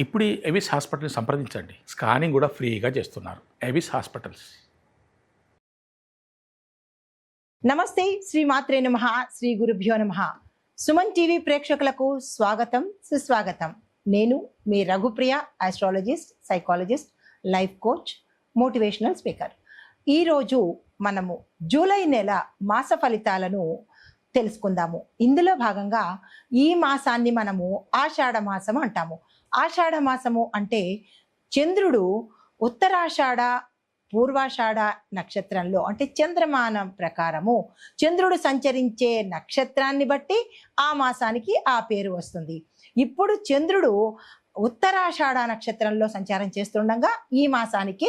ఇప్పుడు ఎవిస్ హాస్పిటల్ని సంప్రదించండి. స్కానింగ్ కూడా ఫ్రీగా చేస్తున్నారు. Avis hospitals. నమస్తే శ్రీ మాత్రే నమ శ్రీ గురుభ్యో నమ. సుమన్ టీవీ ప్రేక్షకులకు స్వాగతం సుస్వాగతం. నేను మీ Raghupriya astrologist psychologist life coach motivational speaker ఈరోజు మనము జూలై నెల మాస ఫలితాలను తెలుసుకుందాము. ఇందులో భాగంగా ఈ మాసాన్ని మనము ఆషాఢ మాసం అంటాము. ఆషాఢ మాసము అంటే చంద్రుడు ఉత్తరాషాఢ పూర్వాషాఢ నక్షత్రంలో అంటే చంద్రమానం ప్రకారము చంద్రుడు సంచరించే నక్షత్రాన్ని బట్టి ఆ మాసానికి ఆ పేరు వస్తుంది. ఇప్పుడు చంద్రుడు ఉత్తరాషాఢ నక్షత్రంలో సంచారం చేస్తుండగా ఈ మాసానికి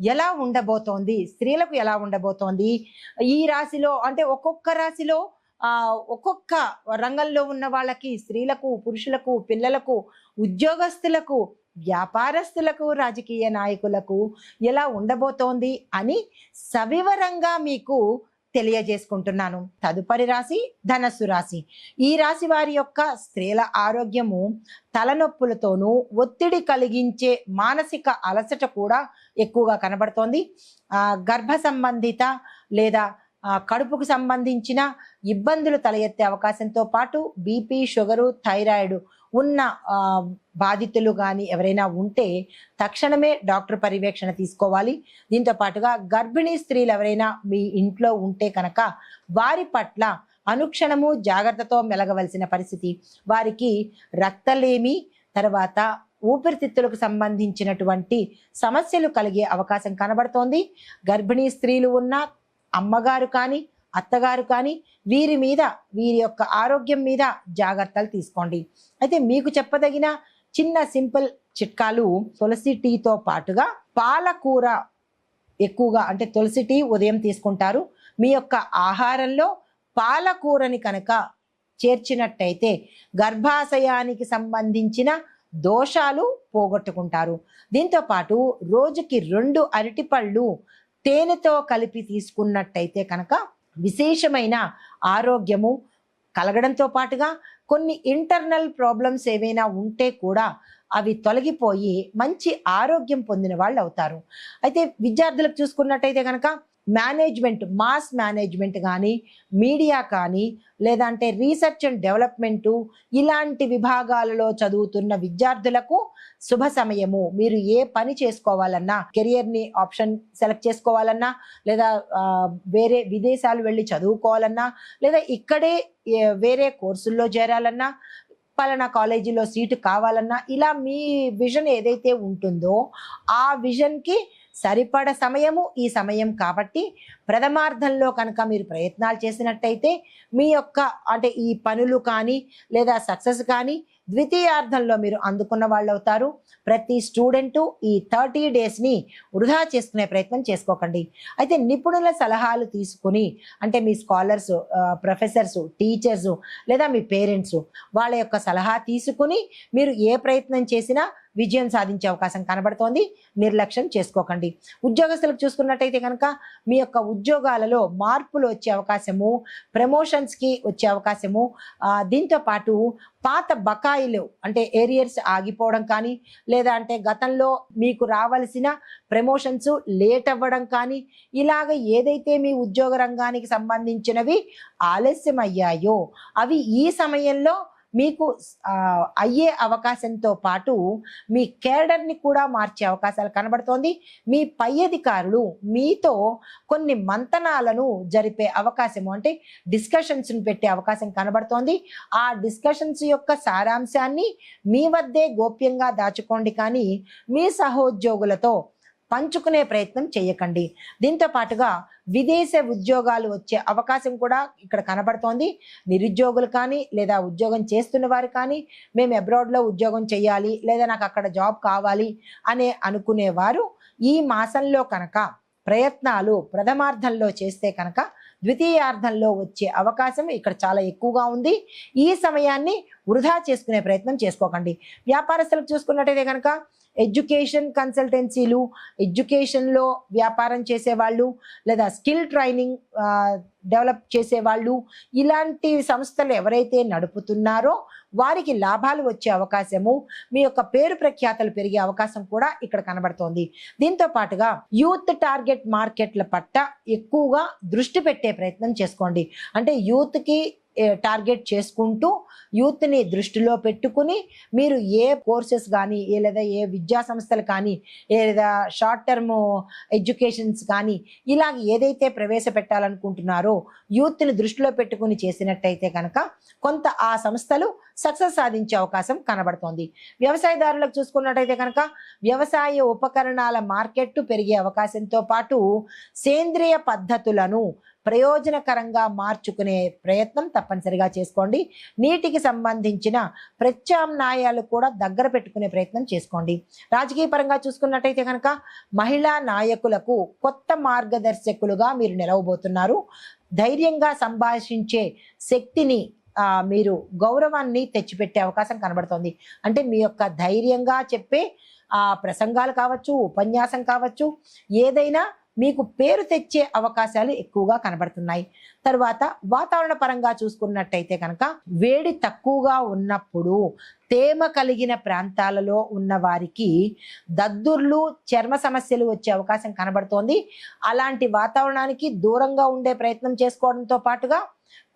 ఎలా ఉండబోతోంది? స్త్రీలకు ఎలా ఉండబోతోంది? ఈ రాశిలో అంటే ఒక్కొక్క రాశిలో ఆ ఒక్కొక్క రంగంలో ఉన్న వాళ్ళకి స్త్రీలకు పురుషులకు పిల్లలకు ఉద్యోగస్తులకు వ్యాపారస్తులకు రాజకీయ నాయకులకు ఎలా ఉండబోతోంది అని సవివరంగా మీకు తెలియజేసుకుంటున్నాను. తదుపరి రాశి ధనస్సు రాశి. ఈ రాశి వారి యొక్క స్త్రీల ఆరోగ్యము తలనొప్పులతోనూ ఒత్తిడి కలిగించే మానసిక అలసట కూడా ఎక్కువగా కనబడుతోంది. గర్భ సంబంధిత లేదా కడుపుకు సంబంధించిన ఇబ్బందులు తల ఎత్తే అవకాశంతో పాటు బీపీ షుగరు థైరాయిడ్ ఉన్న బాధితులు కానీ ఎవరైనా ఉంటే తక్షణమే డాక్టర్ పర్యవేక్షణ తీసుకోవాలి. దీంతో పాటుగా గర్భిణీ స్త్రీలు ఎవరైనా మీ ఇంట్లో ఉంటే కనుక వారి పట్ల అనుక్షణము జాగ్రత్తతో మెలగవలసిన పరిస్థితి. వారికి రక్తలేమి తర్వాత ఊపిరితిత్తులకు సంబంధించినటువంటి సమస్యలు కలిగే అవకాశం కనబడుతోంది. గర్భిణీ స్త్రీలు ఉన్న అమ్మగారు కానీ అత్తగారు కానీ వీరి మీద వీరి యొక్క ఆరోగ్యం మీద జాగ్రత్తలు తీసుకోండి. అయితే మీకు చెప్పదగిన చిన్న సింపుల్ చిట్కాలు తులసి టీతో పాటుగా పాలకూర ఎక్కువగా అంటే తులసి టీ ఉదయం తీసుకుంటారు. మీ యొక్క ఆహారంలో పాలకూరని కనుక చేర్చినట్టయితే గర్భాశయానికి సంబంధించిన దోషాలు పోగొట్టుకుంటారు. దీంతో పాటు రోజుకి రెండు అరటిపళ్ళు తేనెతో కలిపి తీసుకున్నట్టయితే కనుక విశేషమైన ఆరోగ్యము కలగడంతో పాటుగా కొన్ని ఇంటర్నల్ ప్రాబ్లమ్స్ ఏవైనా ఉంటే కూడా అవి తొలగిపోయి మంచి ఆరోగ్యం పొందిన వాళ్ళు అవుతారు. అయితే విద్యార్థులకు చూసుకున్నట్టయితే కనుక మేనేజ్మెంట్ మాస్ మేనేజ్మెంట్ కానీ మీడియా కానీ లేదంటే రీసెర్చ్ అండ్ డెవలప్మెంటు ఇలాంటి విభాగాలలో చదువుతున్న విద్యార్థులకు శుభ సమయము. మీరు ఏ పని చేసుకోవాలన్నా కెరియర్ని ఆప్షన్ సెలెక్ట్ చేసుకోవాలన్నా లేదా వేరే విదేశాలు వెళ్ళి చదువుకోవాలన్నా లేదా ఇక్కడే వేరే కోర్సుల్లో చేరాలన్నా పలానా కాలేజీలో సీటు కావాలన్నా ఇలా మీ విజన్ ఏదైతే ఉంటుందో ఆ విజన్కి సరిపడ సమయము ఈ సమయం కాబట్టి ప్రథమార్థంలో కనుక మీరు ప్రయత్నాలు చేసినట్టయితే మీ యొక్క అంటే ఈ పనులు కానీ లేదా సక్సెస్ కానీ ద్వితీయార్థంలో మీరు అందుకున్న వాళ్ళు అవుతారు ప్రతి స్టూడెంటు ఈ థర్టీ డేస్ని వృధా చేసుకునే ప్రయత్నం చేసుకోకండి. అయితే నిపుణుల సలహాలు తీసుకుని అంటే మీ స్కాలర్స్ ప్రొఫెసర్స్ టీచర్స్ లేదా మీ పేరెంట్స్ వాళ్ళ యొక్క సలహా తీసుకుని మీరు ఏ ప్రయత్నం చేసినా విజయం సాధించే అవకాశం కనబడుతోంది. నిర్లక్ష్యం చేసుకోకండి. ఉద్యోగస్తులకు చూసుకున్నట్టయితే కనుక మీ యొక్క ఉద్యోగాలలో మార్పులు వచ్చే అవకాశము ప్రమోషన్స్కి వచ్చే అవకాశము దీంతో పాటు పాత బకాయిలు అంటే ఏరియర్స్ ఆగిపోవడం కానీ లేదా అంటే గతంలో మీకు రావలసిన ప్రమోషన్స్ లేట్ అవ్వడం కానీ ఇలాగ ఏదైతే మీ ఉద్యోగ రంగానికి సంబంధించినవి ఆలస్యం అయ్యాయో అవి ఈ సమయంలో మీకు అయ్యే అవకాశంతో పాటు మీ కేడర్ని కూడా మార్చే అవకాశాలు కనబడుతోంది. మీ పై అధికారులు మీతో కొన్ని మంతనాలను జరిపే అవకాశము అంటే డిస్కషన్స్ని పెట్టే అవకాశం కనబడుతోంది. ఆ డిస్కషన్స్ యొక్క సారాంశాన్ని మీ వద్దే గోప్యంగా దాచుకోండి కానీ మీ సహోద్యోగులతో పంచుకునే ప్రయత్నం చేయకండి. దీంతో పాటుగా విదేశ ఉద్యోగాలు వచ్చే అవకాశం కూడా ఇక్కడ కనబడుతోంది. నిరుద్యోగులు కానీ లేదా ఉద్యోగం చేస్తున్న వారు కానీ మేము అబ్రాడ్లో ఉద్యోగం చేయాలి లేదా నాకు అక్కడ జాబ్ కావాలి అనే అనుకునేవారు ఈ మాసంలో కనుక ప్రయత్నాలు ప్రథమార్థంలో చేస్తే కనుక ద్వితీయార్థంలో వచ్చే అవకాశం ఇక్కడ చాలా ఎక్కువగా ఉంది. ఈ సమయాన్ని వృధా చేసుకునే ప్రయత్నం చేసుకోకండి. వ్యాపారస్తులకు చూసుకున్నట్టయితే కనుక ఎడ్యుకేషన్ కన్సల్టెన్సీలు ఎడ్యుకేషన్లో వ్యాపారం చేసేవాళ్ళు లేదా స్కిల్ ట్రైనింగ్ డెవలప్ చేసేవాళ్ళు ఇలాంటి సంస్థలు ఎవరైతే నడుపుతున్నారో వారికి లాభాలు వచ్చే అవకాశము మీ యొక్క పేరు ప్రఖ్యాతలు పెరిగే అవకాశం కూడా ఇక్కడ కనబడుతోంది. దీంతో పాటుగా యూత్ టార్గెట్ మార్కెట్ల పట్ల ఎక్కువగా దృష్టి పెట్టే ప్రయత్నం చేసుకోండి. అంటే యూత్కి టార్గెట్ చేసుకుంటూ యూత్ని దృష్టిలో పెట్టుకుని మీరు ఏ కోర్సెస్ కానీ లేదా ఏ విద్యా సంస్థలు కానీ లేదా షార్ట్ టర్మ్ ఎడ్యుకేషన్స్ కానీ ఇలాగ ఏదైతే ప్రవేశపెట్టాలనుకుంటున్నారో యూత్ని దృష్టిలో పెట్టుకుని చేసినట్టయితే కనుక కొంత ఆ సంస్థలు సక్సెస్ సాధించే అవకాశం కనబడుతోంది. వ్యవసాయదారులకు చూసుకున్నట్టయితే కనుక వ్యవసాయ ఉపకరణాల మార్కెట్ పెరిగే అవకాశంతో పాటు సేంద్రియ పద్ధతులను ప్రయోజనకరంగా మార్చుకునే ప్రయత్నం తప్పనిసరిగా చేసుకోండి. నీటికి సంబంధించిన ప్రత్యామ్నాయాలు కూడా దగ్గర పెట్టుకునే ప్రయత్నం చేసుకోండి. రాజకీయ పరంగా చూసుకున్నట్టయితే కనుక మహిళా నాయకులకు కొత్త మార్గదర్శకులుగా మీరు నిలవబోతున్నారు. ధైర్యంగా సంభాషించే శక్తిని మీరు గౌరవాన్ని తెచ్చిపెట్టే అవకాశం కనబడుతోంది. అంటే మీ యొక్క ధైర్యంగా చెప్పే ఆ ప్రసంగాలు కావచ్చు ఉపన్యాసం కావచ్చు ఏదైనా మీకు పేరు తెచ్చే అవకాశాలు ఎక్కువగా కనబడుతున్నాయి. తర్వాత వాతావరణ పరంగా చూసుకున్నట్టయితే కనుక వేడి తక్కువగా ఉన్నప్పుడు తేమ కలిగిన ప్రాంతాలలో ఉన్న వారికి దద్దుర్లు చర్మ సమస్యలు వచ్చే అవకాశం కనబడుతోంది. అలాంటి వాతావరణానికి దూరంగా ఉండే ప్రయత్నం చేసుకోవడంతో పాటుగా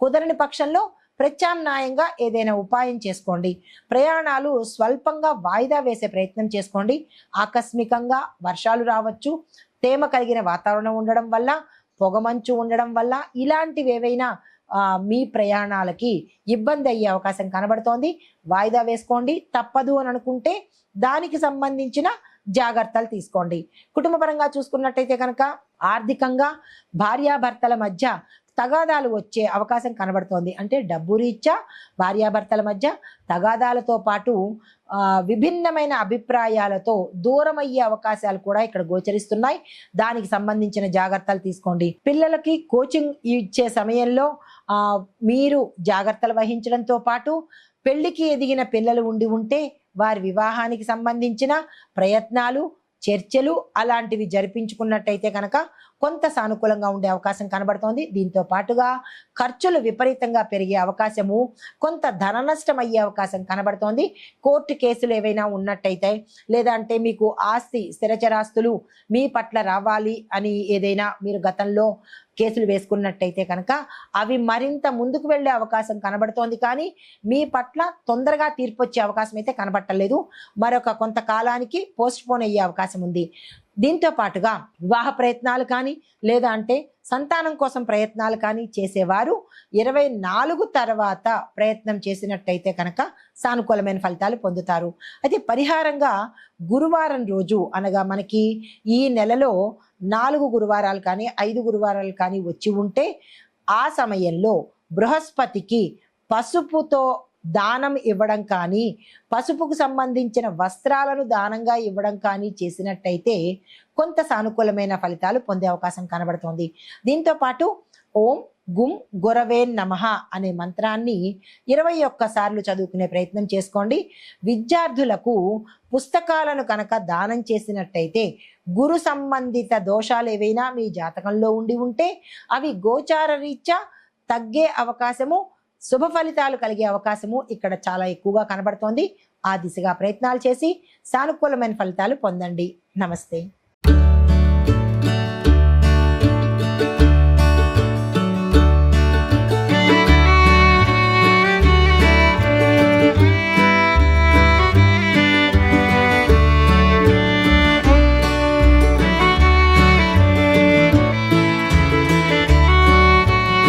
కుదరని పక్షంలో ప్రత్యామ్నాయంగా ఏదైనా ఉపాయం చేసుకోండి. ప్రయాణాలు స్వల్పంగా వాయిదా వేసే ప్రయత్నం చేసుకోండి. ఆకస్మికంగా వర్షాలు రావచ్చు. తేమ కలిగిన వాతావరణం ఉండడం వల్ల పొగమంచు ఉండడం వల్ల ఇలాంటివి ఏవైనా మీ ప్రయాణాలకి ఇబ్బంది అయ్యే అవకాశం కనబడుతోంది. వాయిదా వేసుకోండి. తప్పదు అని అనుకుంటే దానికి సంబంధించిన జాగ్రత్తలు తీసుకోండి. కుటుంబపరంగా చూసుకున్నట్టయితే కనుక ఆర్థికంగా భార్యాభర్తల మధ్య తగాదాలు వచ్చే అవకాశం కనబడుతోంది. అంటే డబ్బు రీత్యా భార్యాభర్తల మధ్య తగాదాలతో పాటు విభిన్నమైన అభిప్రాయాలతో దూరం అయ్యే అవకాశాలు కూడా ఇక్కడ గోచరిస్తున్నాయి. దానికి సంబంధించిన జాగ్రత్తలు తీసుకోండి. పిల్లలకి కోచింగ్ ఇచ్చే సమయంలో మీరు జాగ్రత్తలు వహించడంతో పాటు పెళ్ళికి ఎదిగిన పిల్లలు ఉండి ఉంటే వారి వివాహానికి సంబంధించిన ప్రయత్నాలు చర్చలు అలాంటివి జరిపించుకున్నట్టయితే కనుక కొంత సానుకూలంగా ఉండే అవకాశం కనబడుతోంది. దీంతో పాటుగా ఖర్చులు విపరీతంగా పెరిగే అవకాశము కొంత ధన నష్టం అయ్యే అవకాశం కనబడుతోంది. కోర్టు కేసులు ఏవైనా ఉన్నట్టయితే లేదా అంటే మీకు ఆస్తి స్థిరచరాస్తులు మీ పట్ల రావాలి అని ఏదైనా మీరు గతంలో కేసులు వేసుకున్నట్టయితే కనుక అవి మరింత ముందుకు వెళ్ళే అవకాశం కనబడుతోంది. కానీ మీ పట్ల తొందరగా తీర్పు వచ్చే అవకాశం అయితే కనబట్టలేదు. మరొక కొంతకాలానికి పోస్ట్ పోన్ అయ్యే అవకాశం ఉంది. దీంతో పాటుగా వివాహ ప్రయత్నాలు కానీ లేదా అంటే సంతానం కోసం ప్రయత్నాలు కానీ చేసేవారు. ఇరవై నాలుగు తర్వాత ప్రయత్నం చేసినట్టయితే కనుక సానుకూలమైన ఫలితాలు పొందుతారు. అయితే పరిహారంగా గురువారం రోజు అనగా మనకి ఈ నెలలో నాలుగు గురువారాలు కానీ ఐదు గురువారాలు కానీ వచ్చి ఉంటే ఆ సమయంలో బృహస్పతికి పసుపుతో దానం ఇవ్వడం కానీ పసుపుకు సంబంధించిన వస్త్రాలను దానంగా ఇవ్వడం కానీ చేసినట్టయితే కొంత సానుకూలమైన ఫలితాలు పొందే అవకాశం కనబడుతోంది. దీంతో పాటు ఓం గుం గురవే నమః అనే మంత్రాన్ని ఇరవై ఒక్కసార్లు చదువుకునే ప్రయత్నం చేసుకోండి. విద్యార్థులకు పుస్తకాలను కనుక దానం చేసినట్టయితే గురు సంబంధిత దోషాలు ఏవైనా మీ జాతకంలో ఉండి ఉంటే అవి గోచార రీత్యా తగ్గే అవకాశము శుభ ఫలితాలు కలిగే అవకాశము ఇక్కడ చాలా ఎక్కువగా కనబడుతోంది. ఆ దిశగా ప్రయత్నాలు చేసి సానుకూలమైన ఫలితాలు పొందండి. నమస్తే.